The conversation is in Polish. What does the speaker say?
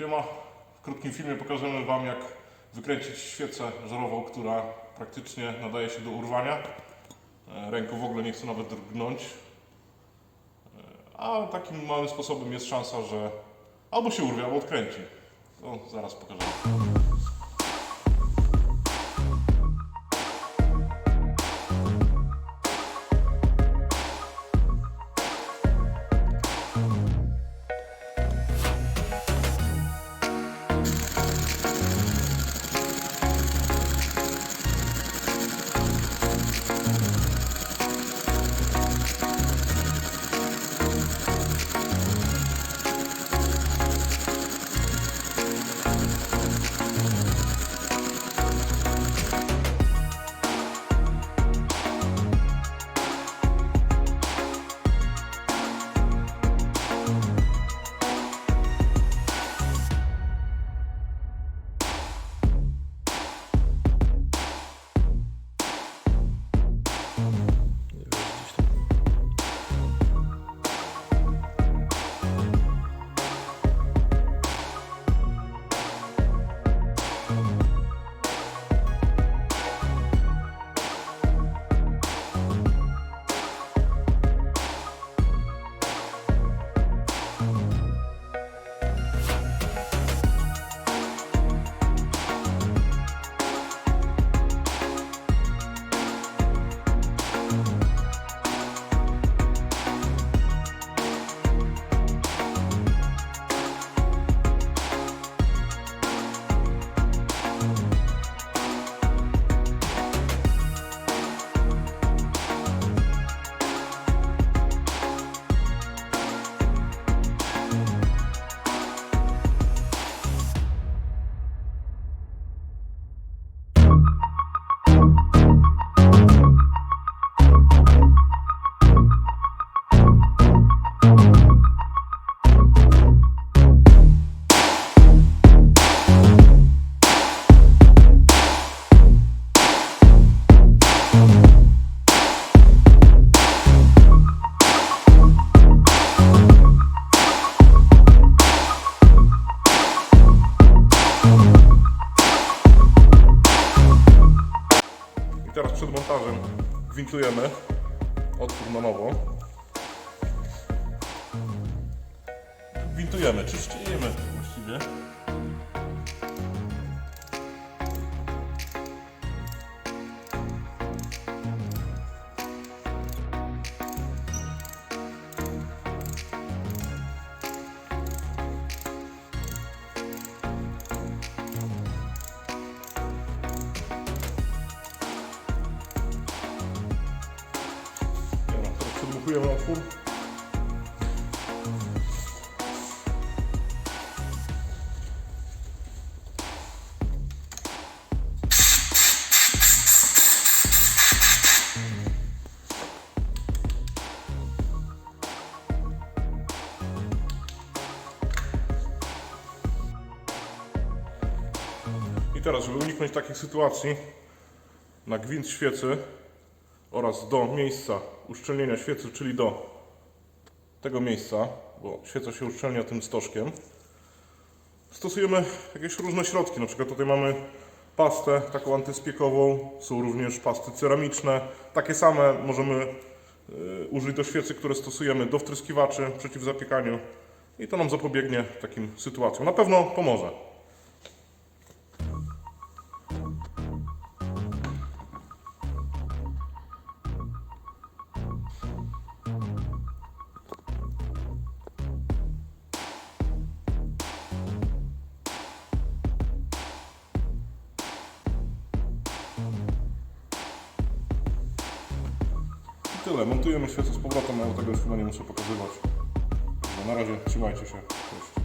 Siema, w krótkim filmie pokażemy Wam jak wykręcić świecę żarową, która praktycznie nadaje się do urwania. E, Ręką w ogóle nie chce nawet drgnąć. E, A takim małym sposobem jest szansa, że albo się urwie, albo odkręci. To zaraz pokażemy. Gwintujemy otwór na nowo. Gwintujemy, czy ściejemy właściwie. Przedmuchujemy otwór. I teraz, żeby uniknąć takich sytuacji, na gwint świecy oraz do miejsca uszczelnienia świecy, czyli do tego miejsca, bo świeca się uszczelnia tym stożkiem, stosujemy jakieś różne środki. Na przykład tutaj mamy pastę taką antyspiekową, są również pasty ceramiczne. Takie same możemy y, użyć do świecy, które stosujemy do wtryskiwaczy przeciw zapiekaniu i to nam zapobiegnie takim sytuacjom. Na pewno pomoże. Tyle. Montujemy świecę z powrotem, ale tego już chyba nie muszę pokazywać. Także Na razie trzymajcie się. Cześć.